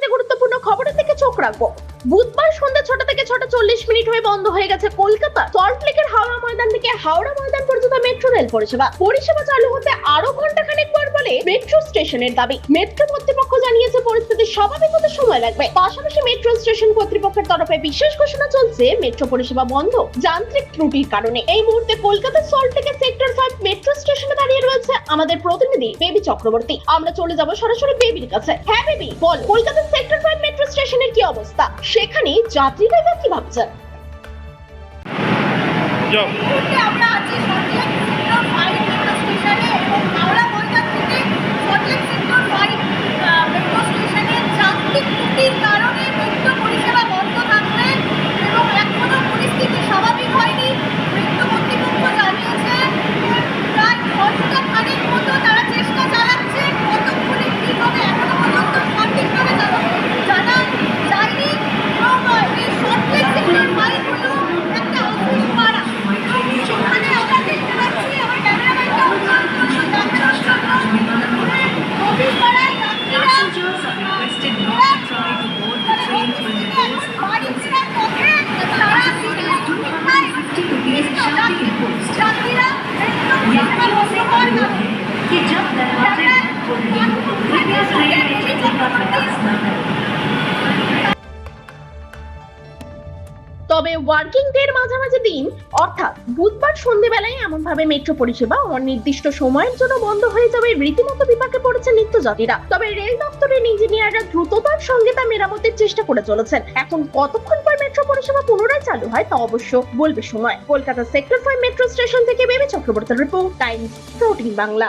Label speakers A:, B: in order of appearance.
A: সবচাইতে গুরুত্বপূর্ণ খবরের দিকে চোখ রাখব। বুধবার সন্ধ্যা ছটা থেকে ছটা চল্লিশ মিনিট হয়ে বন্ধ হয়ে গেছে কলকাতা। সল্টলেকের হাওড়া ময়দান থেকে হাওড়া ময়দান পর্যন্ত মেট্রো রেল পরিষেবা। পরিষেবা চালু হতে আরও ঘণ্টা খানেক পর বলে মেট্রো স্টেশনের দাবি। মেট্রো কর্তৃপক্ষ জানিয়েছে, পরিস্থিতি স্বাভাবিক হতে সময় লাগবে। পাশাপাশি মেট্রো স্টেশন কর্তৃপক্ষের তরফে বিশেষ ঘোষণা চলছে, মেট্রো পরিষেবা বন্ধ। যান্ত্রিক ত্রুটির কারণে। এই মুহূর্তে কলকাতার সল্টলেকের সেক্টর ফাইভ আমাদের প্রতিনিধি বেবি চক্রবর্তী। আমরা চলে যাব সরাসরি বেবির কাছে। হ্যাঁ বেবি বল কলকাতা সেক্টর ফাইভ মেট্রো স্টেশনের কি অবস্থা? সেখানে যাত্রীরা এবার কি ভাবছে
B: যাও।
C: আমরা আছি সন্ধ্যা সেক্টর ফাইভ মেট্রো স্টেশনে এবং
A: তবে ওয়ার্কিং ডে এর মাঝামাঝি দিন, অর্থাৎ বুধবার সন্ধেবেলায় এমন ভাবে মেট্রো পরিষেবা অনির্দিষ্ট সময়ের জন্য বন্ধ হয়ে যাবে রীতিমতো বিপাকে পড়েছে নিত্যযাত্রীরা। তবে রেল দপ্তরের ইঞ্জিনিয়াররা দ্রুততার সঙ্গে তা মেরামতের চেষ্টা করে চলেছেন। এখন কতক্ষণ পর মেট্রো পরিষেবা পুনরায় চালু হয় তা অবশ্য বলবে সময়। Kolkata sector five metro station থেকে বেবি চক্রবর্তীর রিপোর্ট টাইমস প্রোটিন বাংলা